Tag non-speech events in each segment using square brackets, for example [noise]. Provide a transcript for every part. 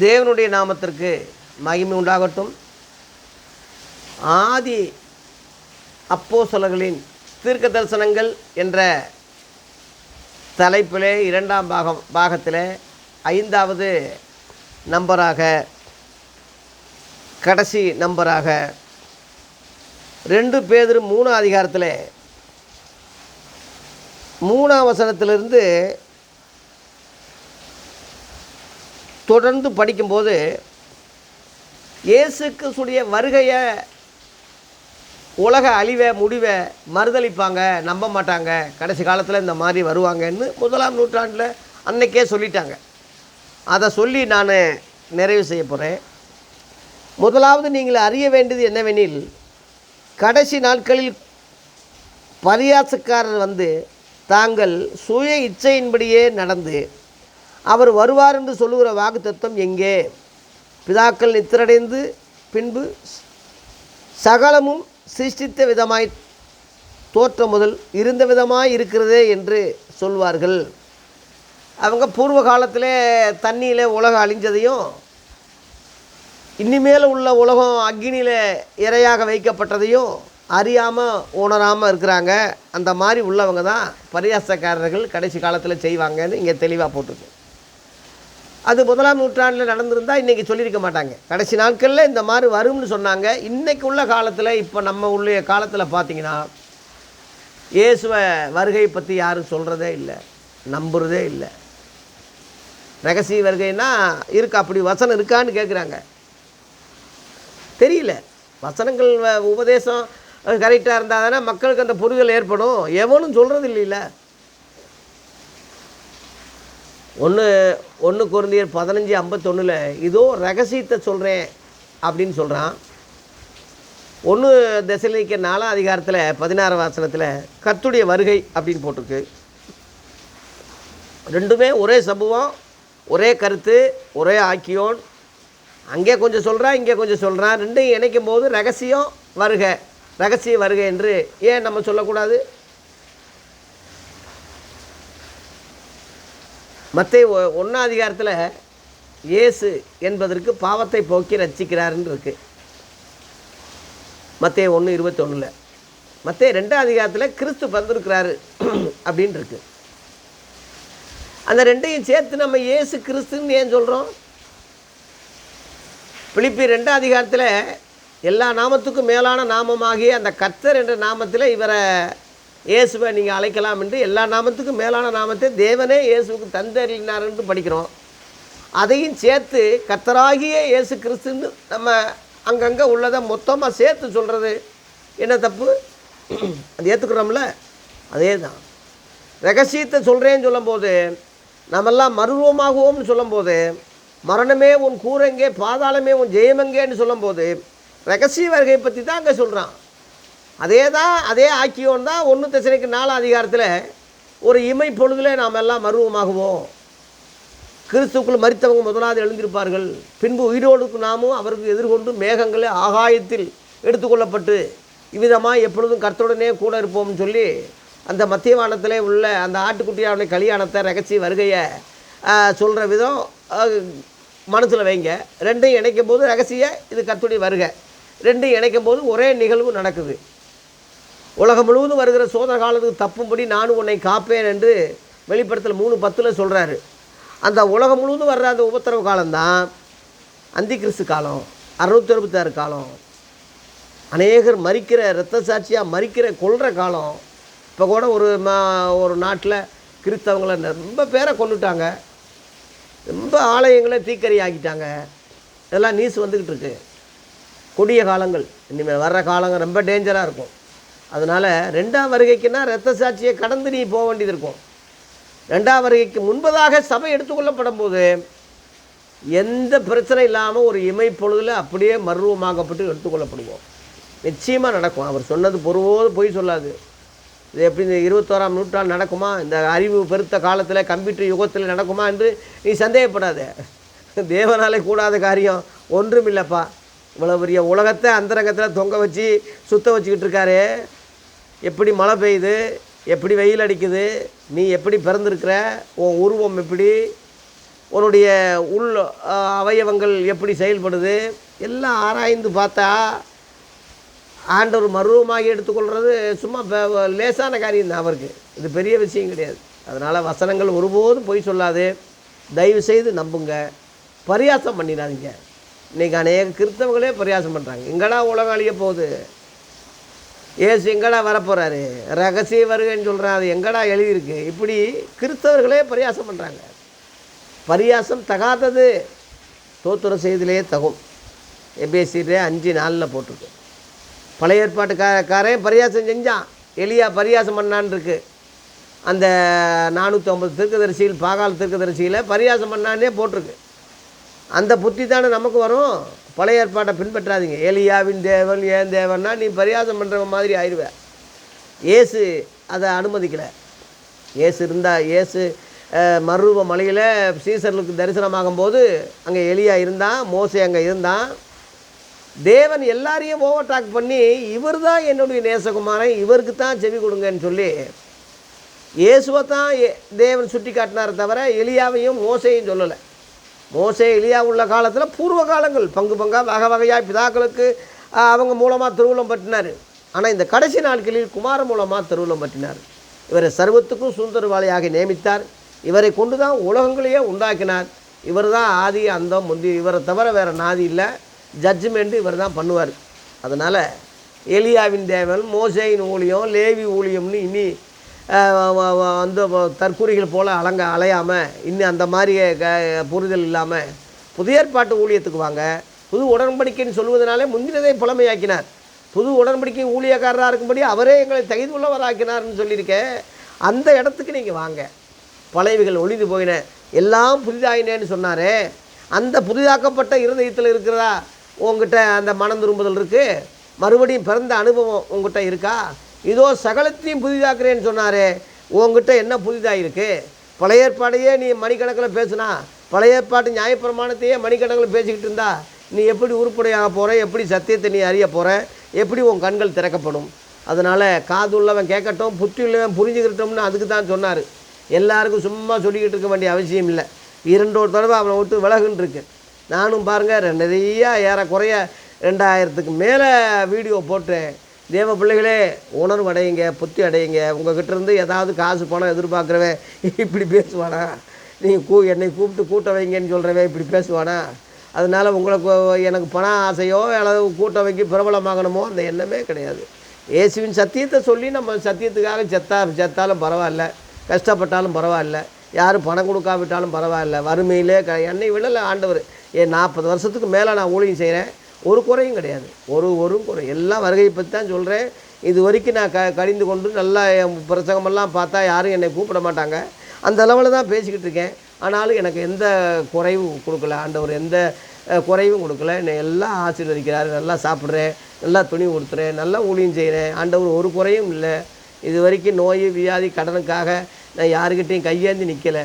தேவனுடைய நாமத்திற்கு மகிமை உண்டாகட்டும். ஆதி அப்போஸ்தலர்களின் தீர்க்க தரிசனங்கள் என்ற தலைப்பிலே இரண்டாம் பாகம் பாகத்தில் ஐந்தாவது நம்பராக கடைசி நம்பராக ரெண்டு பேர் மூணு அதிகாரத்தில் மூணாம் வசனத்திலிருந்து தொடர்ந்து படிக்கும்போது இயேசு கிறிஸ்துடைய வருகையை உலக அழிவை முடிவை மறுதளிப்பாங்க நம்ப மாட்டாங்க. கடைசி காலத்தில் இந்த மாதிரி வருவாங்கன்னு முதலாம் நூற்றாண்டில் அன்னைக்கே சொல்லிட்டாங்க. அதை சொல்லி நான் நிறைவு செய்ய போகிறேன் முதலாவது நீங்கள் அறிய வேண்டியது என்னவெனில் கடைசி நாட்களில் பரியாசக்காரர் வந்து தாங்கள் சுய இச்சையின்படியே நடந்து அவர் வருவார் என்று சொல்லுகிற வாக்குத்தத்தம் எங்கே? பிதாக்கள் நித்திரடைந்து பின்பு சகலமும் சிருஷ்டித்த விதமாய் தோற்றம் முதல் இருந்த விதமாய் இருக்கிறதே என்று சொல்வார்கள். அவங்க பூர்வ காலத்தில் தண்ணியில் உலகம் அழிஞ்சதையும் இனிமேல் உள்ள உலகம் அக்னியில் இரையாக வைக்கப்பட்டதையும் அறியாமல் உணராமல் இருக்கிறாங்க. அந்த மாதிரி உள்ளவங்க தான் பரியாசக்காரர்கள் கடைசி காலத்தில் செய்வாங்கன்னு இங்கே தெளிவாக போட்டிருக்கு. அது முதலாம் நூற்றாண்டில் நடந்திருந்தால் இன்றைக்கி சொல்லியிருக்க மாட்டாங்க. கடைசி நாட்களில் இந்த மாதிரி வரும்னு சொன்னாங்க. இன்றைக்கு உள்ள காலத்தில் இப்போ நம்ம உள்ள காலத்தில் பார்த்தீங்கன்னா இயேசுவ வருகை பற்றி யாரும் சொல்கிறதே இல்லை. நம்புறதே இல்லை. ரகசிய வருகைன்னா இருக்கு அப்படி வசனம் இருக்கான்னு கேட்குறாங்க தெரியல. வசனங்கள் உபதேசம் கரெக்டாக இருந்தால் தானே மக்களுக்கு அந்த புரிதல் ஏற்படும். எவனும் சொல்கிறது இல்லைல்ல. ஒன்று ஒன்று குருந்தியர் பதினஞ்சு ஐம்பத்தொன்னில் இதோ ரகசியத்தை சொல்கிறேன் அப்படின்னு சொல்கிறான் ஒன்று தசலிக்க நாலாம் அதிகாரத்தில் பதினாறு வாசனத்தில் கத்துடைய வருகை அப்படின்னு போட்டிருக்கு. ரெண்டுமே ஒரே சம்பவம் ஒரே கருத்து ஒரே ஆக்கியோன். அங்கே கொஞ்சம் சொல்கிறான் இங்கே கொஞ்சம் சொல்கிறான் ரெண்டையும் இணைக்கும் போது ரகசியம் வருக ரகசிய வருகை என்று ஏன் நம்ம சொல்லக்கூடாது? மற்ற ஒன்றாம் அதிகாரத்தில் இயேசு என்பதற்கு பாவத்தை போக்கி ரச்சிக்கிறாருன்னு இருக்கு. மத்திய ஒன்று இருபத்தொன்னில். மத்திய ரெண்டாம் அதிகாரத்தில் கிறிஸ்து பிறந்திருக்கிறாரு [clears throat] அப்படின்னு இருக்கு. அந்த ரெண்டையும் சேர்த்து நம்ம இயேசு கிறிஸ்துன்னு ஏன் சொல்கிறோம் பிலிப்பி ரெண்டாம் அதிகாரத்தில் எல்லா நாமத்துக்கும் மேலான நாமமாகிய அந்த கர்த்தர் என்ற நாமத்தில் இவரை இயேசுவை நீங்கள் அழைக்கலாம் என்று எல்லா நாமத்துக்கும் மேலான நாமத்தை தேவனே இயேசுவுக்கு தந்தறினார் என்று படிக்கிறோம். அதையும் சேர்த்து கத்தராகிய இயேசு கிறிஸ்துன்னு நம்ம அங்கங்கே உள்ளதை மொத்தமாக சேர்த்து சொல்கிறது என்ன தப்பு? அது ஏற்றுக்கிறோம்ல அதே தான் ரகசியத்தை சொல்கிறேன்னு சொல்லும்போது நம்மெல்லாம் மருவமாகுவோம்னு சொல்லும்போது மரணமே உன் கூரெங்கே பாதாளமே உன் ஜெயமெங்கேன்னு சொல்லும்போது ரகசிய வருகை பற்றி தான் அங்கே சொல்கிறான் அதே தான் அதே ஆக்கியோன் தான் ஒன்று தசனைக்கு நாலாம் அதிகாரத்தில் ஒரு இமை பொழுதில் நாம் எல்லாம் மருவமாகுவோம். கிறிஸ்துக்குள் மறித்தவங்க முதலாவது எழுந்திருப்பார்கள். பின்பு உயிரோடுக்கு நாமும் அவருக்கு எதிர்கொண்டு மேகங்களே ஆகாயத்தில் எடுத்துக்கொள்ளப்பட்டு இவ்விதமாக எப்பொழுதும் கர்த்தருடனே கூட இருப்போம்னு சொல்லி அந்த மத்திய வானத்தில் உள்ள அந்த ஆட்டுக்குட்டியாவுடைய கல்யாணத்தை ரகசிய வருகையை சொல்கிற விதம் மனசில் வைங்க. ரெண்டையும் இணைக்கும் போது ரகசிய இது கர்த்தருடைய வருகை. ரெண்டையும் இணைக்கும் போது ஒரே நிகழ்வு நடக்குது. உலகம் முழுவதும் வருகிற சோதனை காலத்துக்கு தப்பும்படி நானும் உன்னை காப்பேன் என்று வெளிப்படத்தில் மூணு பத்தில் சொல்கிறாரு அந்த உலகம் முழுவதும் வர்ற அந்த உபத்திரவு காலம்தான் அந்தி கிறிஸ்து காலம் அறுநூத்தி அறுபத்தாறு காலம். அநேகர் மறிக்கிற இரத்த சாட்சியாக மறிக்கிற கொள்கிற காலம். இப்போ கூட ஒரு மா ஒரு நாட்டில் கிறிஸ்தவங்களை ரொம்ப பேரை கொண்டுட்டாங்க ரொம்ப ஆலயங்களை தீக்கறி ஆக்கிட்டாங்க இதெல்லாம் நியூஸ் வந்துக்கிட்டு இருக்கு. கொடிய காலங்கள். இனிமேல் வர்ற காலங்கள் ரொம்ப டேஞ்சராக இருக்கும். அதனால் ரெண்டாம் வருகைக்குன்னா ரத்த சாட்சியை கடந்து நீ போக வேண்டியது இருக்கும். ரெண்டாம் வருகைக்கு முன்பதாக சபை எடுத்துக்கொள்ளப்படும் போது எந்த பிரச்சனை இல்லாமல் ஒரு இமைப்பொழுதில் அப்படியே மர்வமாகப்பட்டு எடுத்துக்கொள்ளப்படுவோம். நிச்சயமாக நடக்கும். அவர் சொன்னது பொறுவோது பொய் சொல்லாது. இது எப்படி இந்த இருபத்தோராம் நூற்றாண்டு நடக்குமா? இந்த அறிவு பெருத்த காலத்தில் கம்ப்யூட்டர் யுகத்தில் நடக்குமா என்று நீ சந்தேகப்படாத. தேவனாலே கூடாத காரியம் ஒன்றும் இல்லைப்பா இவ்வளோ பெரிய உலகத்தை அந்தரங்கத்தில் தொங்க வச்சு சுத்த வச்சுக்கிட்டு இருக்காரு. எப்படி மழை பெய்யுது எப்படி வெயில் அடிக்குது நீ எப்படி பிறந்திருக்கிற உன் உருவம் எப்படி உன்னுடைய உள் அவயவங்கள் எப்படி செயல்படுது எல்லாம் ஆராய்ந்து பார்த்தா ஆண்டவர் மருவமாகி எடுத்துக்கொள்கிறது சும்மா லேசான காரியம் தான் அவருக்கு. இது பெரிய விஷயம் கிடையாது. அதனால் வசனங்கள் ஒருபோதும் பொய் சொல்லாது. தயவு செய்து நம்புங்க. பரியாசம் பண்ணிடாதீங்க. இன்றைக்கி அநேக கிறிஸ்தவங்களே பரியாசம் பண்ணுறாங்க எங்கடா உலகம் அழிய போகுது? ஏசு எங்கடா வரப்போகிறாரு ரகசிய வருகைன்னு சொல்கிறான் அது எங்கடா எழுதியிருக்கு? இப்படி கிறிஸ்தவர்களே பரியாசம் பண்ணுறாங்க பரியாசம் தகாதது. தோத்துற செய்திலேயே தகும். எபேசிலே அஞ்சு நாளில் போட்டிருக்கு. பழைய ஏற்பாட்டுக்காரன் பரியாசம் செஞ்சான். எளியா பரியாசம் பண்ணான்னு இருக்கு அந்த நானூற்றி ஐம்பது திருக்கதரிசியில் பாகால் திருக்கதரிசியில் பரியாசம் பண்ணான்னே போட்டிருக்கு. அந்த புத்தி தானே நமக்கு வரும்? பழைய ஏற்பாட்டை பின்பற்றாதீங்க. எலியாவின் தேவன் ஏன் தேவன்னா நீ பரியாசம் பண்ணுற மாதிரி ஆயிடுவேன் ஏசு அதை அனுமதிக்கலை. ஏசு இருந்தால் ஏசு மருவ மலையில் சீசர்களுக்கு தரிசனமாகும் போது அங்கே எலியா இருந்தான் மோசை அங்கே இருந்தான் தேவன் எல்லாரையும் ஓவர்டாக் பண்ணி இவர் தான் என்னுடைய நேசகுமாரன் இவருக்கு தான் செவி கொடுங்கன்னு சொல்லி இயேசுவை தான் தேவன் சுட்டி காட்டினாரே தவிர எலியாவையும் மோசையும் சொல்லலை. மோசே எலியா உள்ள காலத்தில் பூர்வ காலங்கள். பங்கு பங்காக வகை வகையாக பிதாக்களுக்கு அவங்க மூலமாக திருவுளம் பற்றினார். ஆனால் இந்த கடைசி நாட்களில் குமார மூலமாக திருவுளம் பற்றினார். இவரை சர்வத்துக்கும் சுந்தரவாளியாக நியமித்தார். இவரை கொண்டு தான் உலகங்களையே உண்டாக்கினார். இவர் தான் ஆதி அந்தம் முந்தி இவரை தவிர வேறு நாதி இல்லை. ஜட்ஜ்மெண்ட்டு இவர் தான் பண்ணுவார். அதனால் எலியாவின் தேவன் மோசேயின் ஊழியம் லேவி ஊழியம்னு இனி வந்து அந்த தற்கூறிகள் போல் அலங்க அலையாமல் இன்னும் அந்த மாதிரி க புரிதல் இல்லாமல் புதிய ஏற்பாட்டு ஊழியத்துக்கு வாங்க. புது உடன்படிக்கைன்னு சொல்வதனாலே முந்தினதை புலமையாக்கினார். புது உடன்படிக்கை ஊழியக்காரராக இருக்கும்படி அவரே எங்களை தகுதி உள்ளவராக்கினார்னு சொல்லியிருக்கேன் அந்த இடத்துக்கு நீங்கள் வாங்க. பழையவைகள் ஒளிந்து போயின. எல்லாம் புதிதாயினேன்னு சொன்னாரே. அந்த புதிதாக்கப்பட்ட இருதயத்தில் இருக்கிறதா உங்ககிட்ட அந்த மனம் திரும்புதல் இருக்குது மறுபடியும் பிறந்த அனுபவம் உங்ககிட்ட இருக்கா? இதோ சகலத்தையும் புதிதாக்குறேன்னு சொன்னாரே உங்ககிட்ட என்ன புதிதாக இருக்குது பழைய ஏற்பாடையே நீ மணிக்கணக்கில் பேசுனா பழைய ஏற்பாட்டு நியாயப்பிரமாணத்தையே மணிக்கணக்கில் பேசிக்கிட்டு இருந்தா நீ எப்படி உருப்படையாக போகிற எப்படி சத்தியத்தை நீ அறிய போகிற எப்படி உன் கண்கள் திறக்கப்படும்? அதனால் காது உள்ளவன் கேட்கட்டும் புத்தி உள்ளவன் புரிஞ்சுக்கிட்டோம்னு அதுக்கு தான் சொன்னார். எல்லாருக்கும் சும்மா சொல்லிக்கிட்டு இருக்க வேண்டிய அவசியம் இல்லை. இரண்டொரு தடவை அவனை விட்டு விலகுன்னு இருக்கு நானும் பாருங்கள் நிறையா ஏறக்குறைய ரெண்டாயிரத்துக்கு மேலே வீடியோ போட்டேன். தேவ பிள்ளைகளே உணர்வு அடையுங்க புத்தி அடையுங்க. உங்ககிட்ட இருந்து ஏதாவது காசு பணம் எதிர்பார்க்குறவன் இப்படி பேசுவானா? நீங்கள் கூ என்னை கூப்பிட்டு கூட்ட வைங்கன்னு சொல்கிறவன் இப்படி பேசுவானா? அதனால் உங்களுக்கு எனக்கு பண ஆசையோ அல்லது கூட்ட வைக்க பிரபலமாகணுமோ அந்த எண்ணமே கிடையாது. இயேசுவின் சத்தியத்தை சொல்லி நம்ம சத்தியத்துக்காக செத்தா செத்தாலும் பரவாயில்ல. கஷ்டப்பட்டாலும் பரவாயில்ல. யாரும் பணம் கொடுக்காவிட்டாலும் பரவாயில்ல. வறுமையிலே க என்னை விடலை ஆண்டவர். ஏன் நாற்பது வருஷத்துக்கு மேலே நான் ஊழியம் செய்கிறேன் ஒரு குறையும் கிடையாது. ஒரு ஒரு குறை. எல்லாம் வருகையை பற்றி தான் சொல்கிறேன் இது வரைக்கும் நான் க கடிந்து கொண்டு நல்லா என் பிரசங்கமெல்லாம் பார்த்தா யாரும் என்னை கூப்பிட மாட்டாங்க. அந்த அளவில் தான் பேசிக்கிட்டு இருக்கேன். ஆனாலும் எனக்கு எந்த குறைவும் கொடுக்கல. ஆண்டவர் எந்த குறைவும் கொடுக்கல. என்னை எல்லாம் ஆசீர்வதிக்கிறாரு. நல்லா சாப்பிட்றேன். நல்லா துணி உடுத்துறேன். நல்லா ஊழியம் செய்கிறேன் ஆண்டவர் ஒரு குறையும் இல்லை. இது வரைக்கும் நோய் வியாதி கடனுக்காக நான் யாருக்கிட்டையும் கையேந்தி நிற்கலை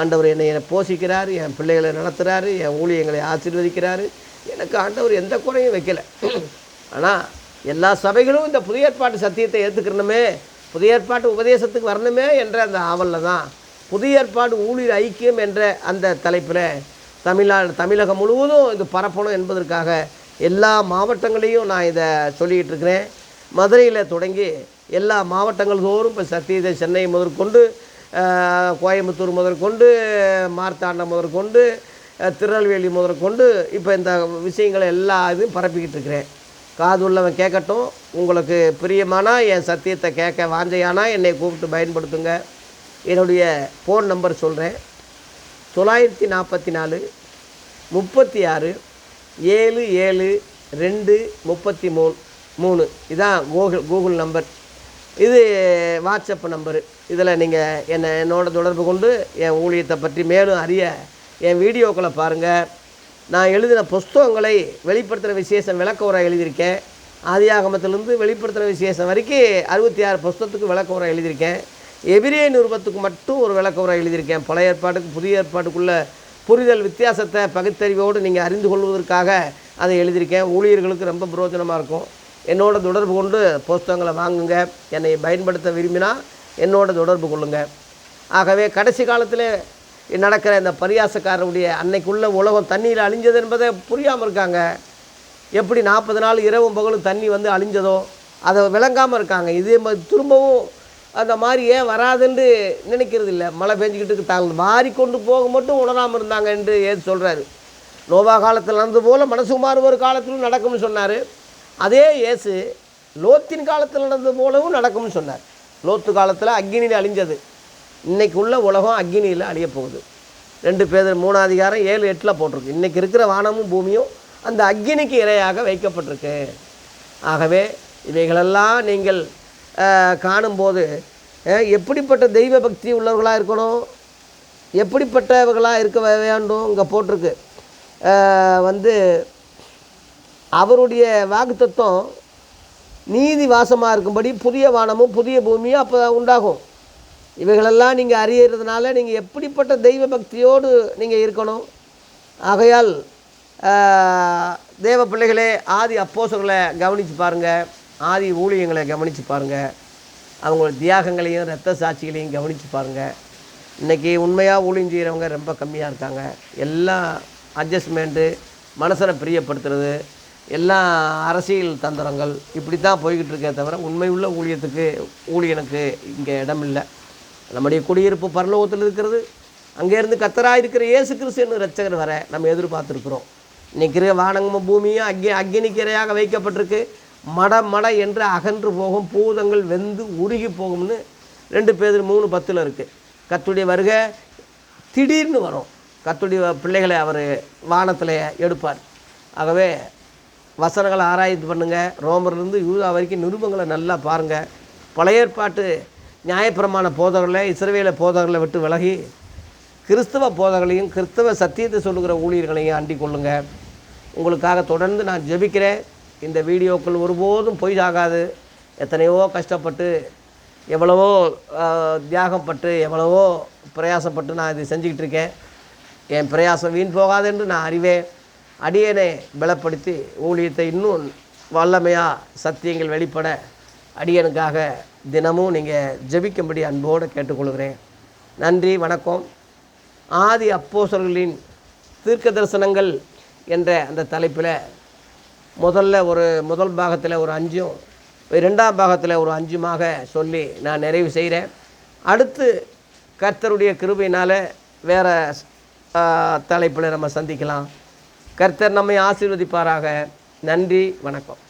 ஆண்டவர் என்னை என்னை போஷிக்கிறார். என் பிள்ளைகளை நடத்துகிறாரு என் ஊழியங்களை ஆசீர்வதிக்கிறாரு. எனக்கு ஆண்டவர் எந்த குறையும் வைக்கல. ஆனால் எல்லா சபைகளும் இந்த புதிய ஏற்பாட்டு சத்தியத்தை ஏற்றுக்கிறணுமே புதிய ஏற்பாட்டு உபதேசத்துக்கு வரணுமே என்ற அந்த ஆவலில் தான். புதிய ஏற்பாடு ஊழியர் ஐக்கியம் என்ற அந்த தலைப்பில் தமிழ்நாடு தமிழகம் முழுவதும் இது பரப்பணும் என்பதற்காக எல்லா மாவட்டங்களையும் நான் இதை சொல்லிக்கிட்டு இருக்கிறேன். மதுரையில் தொடங்கி எல்லா மாவட்டங்கள் தோறும் இப்போ சத்தியத்தை சென்னை முதற்கொண்டு கோயம்புத்தூர் முதற்கொண்டு மார்த்தாண்டம் முதற்கொண்டு திருநெல்வேலி முதற்கொண்டு இப்போ இந்த விஷயங்களை எல்லா இதையும் பரப்பிக்கிட்டு இருக்கிறேன். காது உள்ளவன் கேட்கட்டும். உங்களுக்கு பிரியமானா என் சத்தியத்தை கேட்க வாஞ்சையானா என்னை கூப்பிட்டு பயன்படுத்துங்க. என்னுடைய ஃபோன் நம்பர் சொல்கிறேன் தொள்ளாயிரத்தி நாற்பத்தி நாலு முப்பத்தி ஆறு ஏழு ஏழு ரெண்டு முப்பத்தி மூணு மூணு. இதான் கூகுள் கூகுள் நம்பர் இது வாட்ஸ்அப் நம்பரு இதில் நீங்கள் என்னை என்னோட தொடர்பு கொண்டு என் ஊழியத்தை பற்றி மேலும் அறிய என் வீடியோக்களை பாருங்கள் நான் எழுதின புஸ்தகங்களை வெளிப்படுத்துகிற விசேஷம் விளக்க உரம் எழுதியிருக்கேன் ஆதியாகமத்திலிருந்து வெளிப்படுத்துகிற விசேஷம் வரைக்கும் அறுபத்தி ஆறு புஸ்தகத்துக்கு விளக்க உரம் எழுதியிருக்கேன். எபிரே நிருபத்துக்கு மட்டும் ஒரு விளக்க உரம் எழுதியிருக்கேன். பழைய ஏற்பாட்டுக்கு புதிய ஏற்பாட்டுக்குள்ள புரிதல் வித்தியாசத்தை பகுத்தறிவோடு நீங்கள் அறிந்து கொள்வதற்காக அதை எழுதியிருக்கேன். ஊழியர்களுக்கு ரொம்ப பிரயோஜனமாக இருக்கும். என்னோட தொடர்பு கொண்டு புஸ்தகங்களை வாங்குங்க. என்னை பயன்படுத்த விரும்பினா என்னோட தொடர்பு கொள்ளுங்கள் ஆகவே கடைசி காலத்தில் நடக்கிற இந்த பரியாசக்காரருடைய அன்னைக்குள்ள உலகம் தண்ணியில் அழிஞ்சது என்பதை புரியாமல் இருக்காங்க. எப்படி நாற்பது நாள் இரவும் பகலும் தண்ணி வந்து அழிஞ்சதோ அதை விளங்காமல் இருக்காங்க. இதே மாதிரி திரும்பவும் அந்த மாதிரி ஏன் வராதுன்னு நினைக்கிறது இல்லை. மழை பெஞ்சிக்கிட்டு தாங்க. மாறிக்கொண்டு போக மட்டும் உணராமல் இருந்தாங்க என்று ஏன் சொல்கிறாரு நோவா காலத்தில் நடந்தது போல் மனசுமாறு ஒரு காலத்திலும் நடக்கும்னு சொன்னார். அதே இயேசு லோத்தின் காலத்தில் நடந்தது போலவும் நடக்கும்னு சொன்னார். லோத்து காலத்தில் அக்னியில் அழிஞ்சது. இன்றைக்கு உள்ள உலகம் அக்னியில் அழிய போகுது. ரெண்டு பேர் மூணாதிகாரம் ஏழு எட்டில் போட்டிருக்கு. இன்றைக்கி இருக்கிற வானமும் பூமியும் அந்த அக்னிக்கு இரையாக வைக்கப்பட்டிருக்கு. ஆகவே இவைகளெல்லாம் நீங்கள் காணும்போது எப்படிப்பட்ட தெய்வ பக்தி உள்ளவர்களாக இருக்கணும்? எப்படிப்பட்டவர்களாக இருக்க வேண்டும்? இங்கே போட்டிருக்கு. வந்து அவருடைய வாக்குத்தத்தம் நீதி வாசமாக இருக்கும்படி புதிய வானமும் புதிய பூமியும் அப்போ உண்டாகும். இவைகளெல்லாம் நீங்கள் அறியறதுனால நீங்கள் எப்படிப்பட்ட தெய்வ பக்தியோடு நீங்கள் இருக்கணும்? ஆகையால் தேவ பிள்ளைகளே ஆதி அப்போசங்களை கவனித்து பாருங்கள் ஆதி ஊழியங்களை கவனித்து பாருங்கள் அவங்களோட தியாகங்களையும் ரத்த சாட்சிகளையும் கவனித்து பாருங்கள் இன்றைக்கி உண்மையாக ஊழியம் செய்கிறவங்க ரொம்ப கம்மியாக இருக்காங்க. எல்லாம் அட்ஜஸ்ட்மெண்ட்டு மனசனை பிரியப்படுத்துறது எல்லாம் அரசியல் தந்திரங்கள் இப்படி தான் போய்கிட்டு இருக்கே தவிர உண்மை உள்ள ஊழியத்துக்கு ஊழியனுக்கு இங்கே இடமில்லை. நம்முடைய குடியிருப்பு பரலோகத்தில் இருக்கிறது. அங்கேருந்து கத்தராக இருக்கிற இயேசு கிறிஸ்துன்னு ரட்சகர் வர நம்ம எதிர்பார்த்துருக்குறோம். இன்னைக்கு இருக்கிற வானங்கமும் பூமியும் அக்னி அக்னிக்கிரையாக வைக்கப்பட்டிருக்கு. மட மட என்று அகன்று போகும். பூதங்கள் வெந்து உருகி போகும்னு ரெண்டு பேர் மூணு பத்தில் இருக்குது கத்துடைய வருகை திடீர்னு வரும். கத்துடைய பிள்ளைகளை அவர் வானத்தில் எடுப்பார். ஆகவே வசனங்களை ஆராய்ச்சி பண்ணுங்கள் ரோமர்லேருந்து யூதா வரைக்கும் நிருபங்களை நல்லா பாருங்கள் பழைய ஏற்பாட்டு நியாயப்பிரமாண போதகர்களை இஸ்ரவேல போதகர்களை விட்டு விலகி கிறிஸ்தவ போதகர்களையும் கிறிஸ்தவ சத்தியத்தை சொல்லுகிற ஊழியர்களையும் அண்டிக் கொள்ளுங்கள் உங்களுக்காக தொடர்ந்து நான் ஜெபிக்கிறேன். இந்த வீடியோக்கள் ஒருபோதும் பொய் ஆகாது. எத்தனையோ கஷ்டப்பட்டு எவ்வளவோ தியாகம் தியாகப்பட்டு எவ்வளவோ பிரயாசப்பட்டு நான் இதை செஞ்சுக்கிட்டு இருக்கேன். என் பிரயாசம் வீண் போகாது என்று நான் அறிவேன். அடியனை பலப்படுத்தி ஊழியத்தை இன்னும் வல்லமையாக சத்தியங்கள் வெளிப்பட அடியனுக்காக தினமும் நீங்கள் ஜெபிக்கும்படி அன்போடு கேட்டுக்கொள்கிறேன். நன்றி வணக்கம். ஆதி அப்போசர்களின் தீர்க்க தரிசனங்கள் என்ற அந்த தலைப்பில் முதல்ல ஒரு முதல் பாகத்தில் ஒரு அஞ்சும் இரண்டாம் பாகத்தில் ஒரு அஞ்சுமாக சொல்லி நான் நிறைவு செய்கிறேன். அடுத்து கர்த்தருடைய கிருபையினால் வேறு தலைப்பில் நம்ம சந்திக்கலாம். கர்த்தர் நம்மை ஆசீர்வதிப்பாராக. நன்றி வணக்கம்.